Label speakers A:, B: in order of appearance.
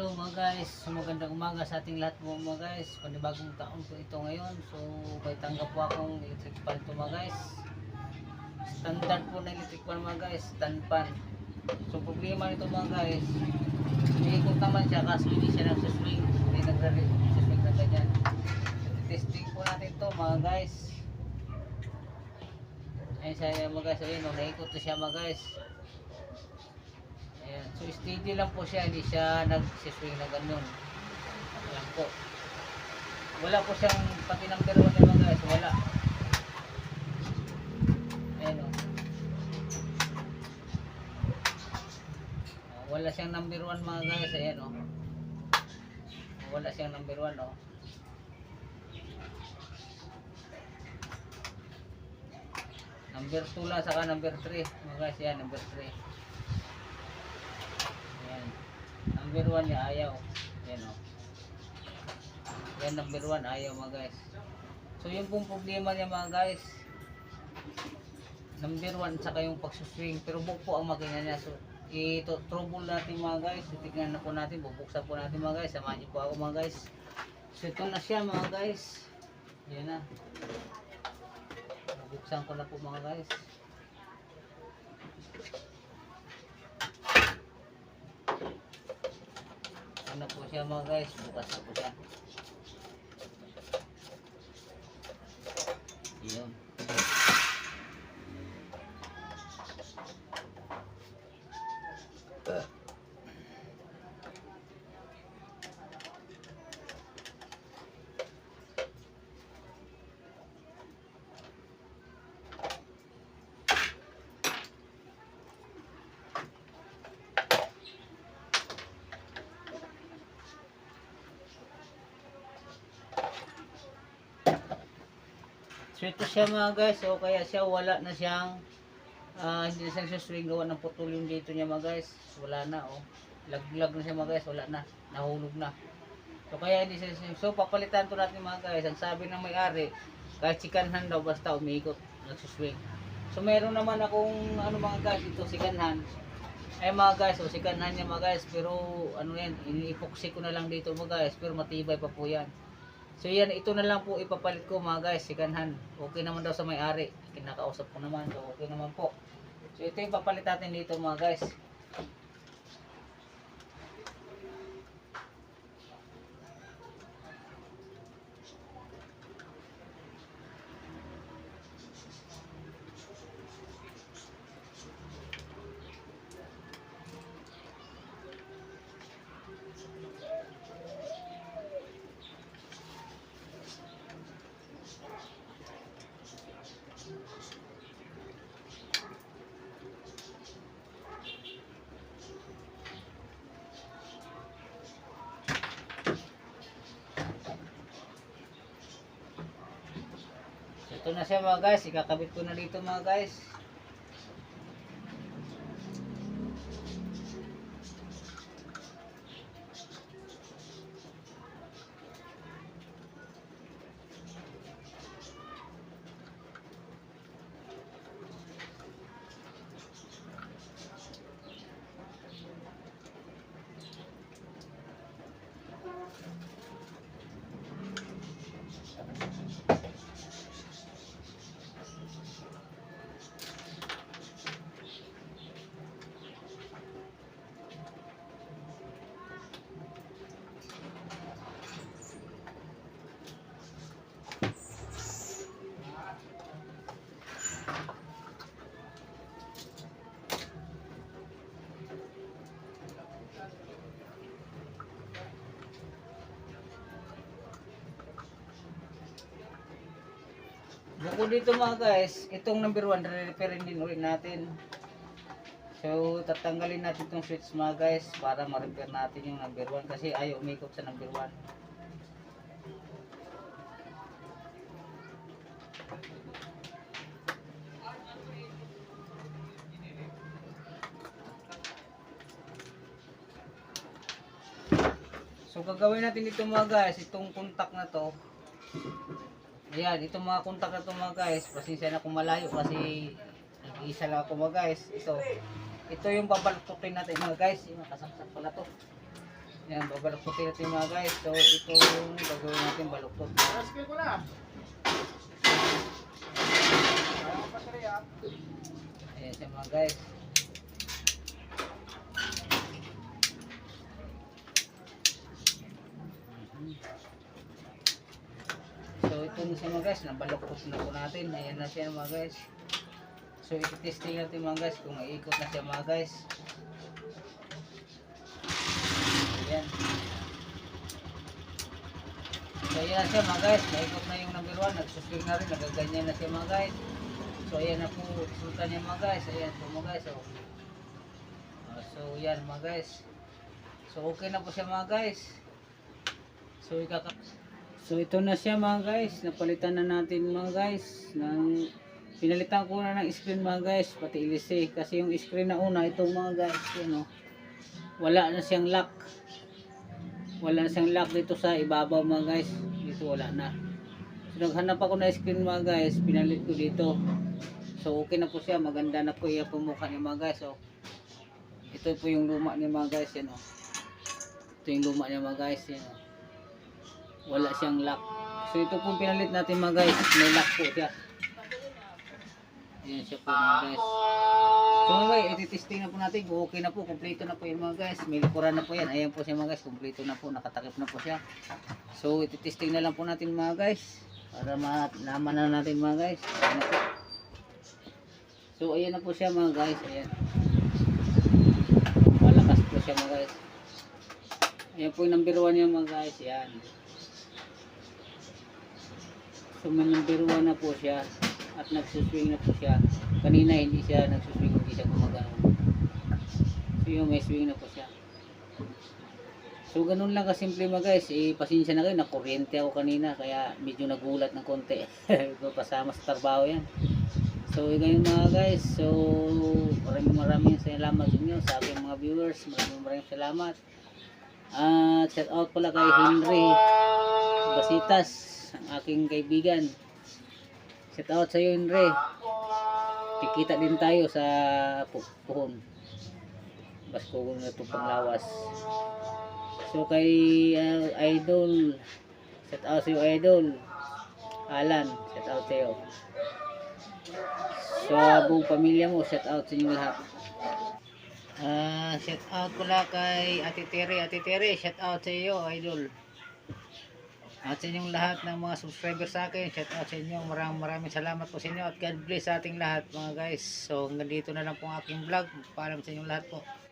A: Hello mga guys, magandang umaga sa ating lahat po mga guys. Panibagong taon po ito ngayon. So may tanggap po akong electric pan ito mga guys. Standard po na electric pan mga guys, stand pan. So problema nito mga guys, umiikot naman siya kaso hindi siya nagsaswing. Hindi nagsaswing na ganyan. Testing po natin to mga guys. Ayun siya mga guys, ayun, oh, naikot na siya mga guys. Ayan. So steady lang po siya, hindi siya nag-swing na ganun. Ayan po. Wala po siyang pati ng dalawa na mga guys, wala. Ayan o. Ah, wala siyang number one mga guys, ayan o. Wala siyang number one o. Number 2 lang saka number 3 mga guys, yan number 3. Ayan. Number 1 niya ayaw. Ayan o. Yan number 1 ayaw mga guys. So yung pong problema niya mga guys. Number 1 saka yung pagsuswing. Pero buo po ang makina niya. So ito trouble natin mga guys. Titignan na po natin. Bubuksan po natin mga guys. Samahan niyo po ako mga guys. So ito na siya mga guys. Yan na. Bubuksan ko na po mga guys. Ano po siya mga guys, bukas na po siya. Yun. Ito siya mga guys, so kaya siya wala na siyang ah, hindi na siya swing gawa ng putol yung dito niya mga guys. Wala na oh. Laglag na siya mga guys, wala na. Nahulog na. So kaya hindi siya swing. So papalitan to natin mga guys. Ang sabi ng may-ari, kahit sikanhan daw basta umiikot, nagsuswing. So meron naman akong ano mga guys, ito sikanhan. Ay mga guys, so sikanhan niya mga guys, pero ano yan, iniipoxy ko na lang dito mga guys, pero matibay pa po yan. So yan, ito na lang po ipapalit ko mga guys, sikanhan. Okay naman daw sa may-ari. Kinakausap ko naman, so okay naman po. So ito yung papalit natin dito mga guys. Ito na siya mga guys, ikakabit ko na dito mga guys. Bukod dito mga guys, itong number 1, re-repairin din ulit natin. So, tatanggalin natin itong switch mga guys para ma-repair natin yung number 1 kasi ayaw umikot sa number 1. Gagawin natin dito mga guys, itong contact na to. Ayan, itong mga kontak na to mga guys, pasensya na kung malayo kasi nag-iisa lang ako mga guys. Ito, ito yung babaltutin natin mga guys, yung nakasaksak pala to. Yan, babaluktutin natin mga guys. So, ito yung gagawin natin baluktot.
B: Skill ko na. Yan.
A: Ayan siya mga guys. Mhm. So ito na siya mga guys, nabaluktot na po natin. Ayan na siya mga guys. So iti-testing natin mga guys kung maiikot na siya mga guys. Ayan. So ayan na siya mga guys, naikot na yung number 1, nagsuswing na rin, nagaganyan na siya mga guys. So ayan na po resulta niya mga guys. Ayan po mga guys. Oh. Ah, so yan mga guys. So okay na po siya mga guys. So ikaka So ito na siya mga guys. Napalitan na natin mga guys ng pinalitan ko na ng screen mga guys pati ilise kasi yung screen na una itong mga guys yun oh. Wala na siyang lock. Wala na siyang lock dito sa ibabaw mga guys. Dito wala na. So naghanap ako na screen mga guys, pinalit ko dito. So okay na po siya, maganda na po yung pumukha niya mga guys. So ito po yung luma niya mga guys, yan oh. Ito yung luma niya mga guys, yan oh. Wala siyang lock. So ito po pinalit natin mga guys, may lock po siya. Ayan siya po mga guys. So mga guys, ititesting na po natin okay na po, kompleto na po yan mga guys. May likuran na po yan. Ayan po siya mga guys, kompleto na po, nakatakip na po siya. So ititesting na lang po natin mga guys. Para malaman na natin mga guys. Ayan po. So ayan na po siya mga guys. Ayan. Malakas po siya mga guys. Ayan po yung number 1 niya mga guys. Ayan. 1 na po siya. At nagsuswing na po siya. Kanina hindi siya nagsuswing, hindi siya gumagano. So yung may swing na po siya. So ganun lang kasimple mga guys. Eh, pasensya na kayo, nakuryente ako kanina. Kaya medyo nagulat ng konti. Pasama sa trabaho yan. So ngayon mga guys, so maraming maraming salamat sa inyo sa aking mga viewers. Maraming maraming salamat. At shout out pala kay Henry Basitas, ang aking kaibigan. Shout out sa iyo Henry. Kikita din tayo sa pu- puhon. Basko na ito panglawas. So kay uh, Idol, shout out sa iyo Idol. Alan, shout out sa iyo. Sa buong pamilya mo, shout out sa inyo lahat. Ah, shout out pala kay Ate Tere. Ate Tere, shout out sa iyo, idol. At sa inyong lahat ng mga subscribers sa akin, shout out sa inyo. Maraming maraming salamat po sa inyo at God bless sa ating lahat mga guys. So hanggang dito na lang po ang aking vlog. Paalam sa inyong lahat po.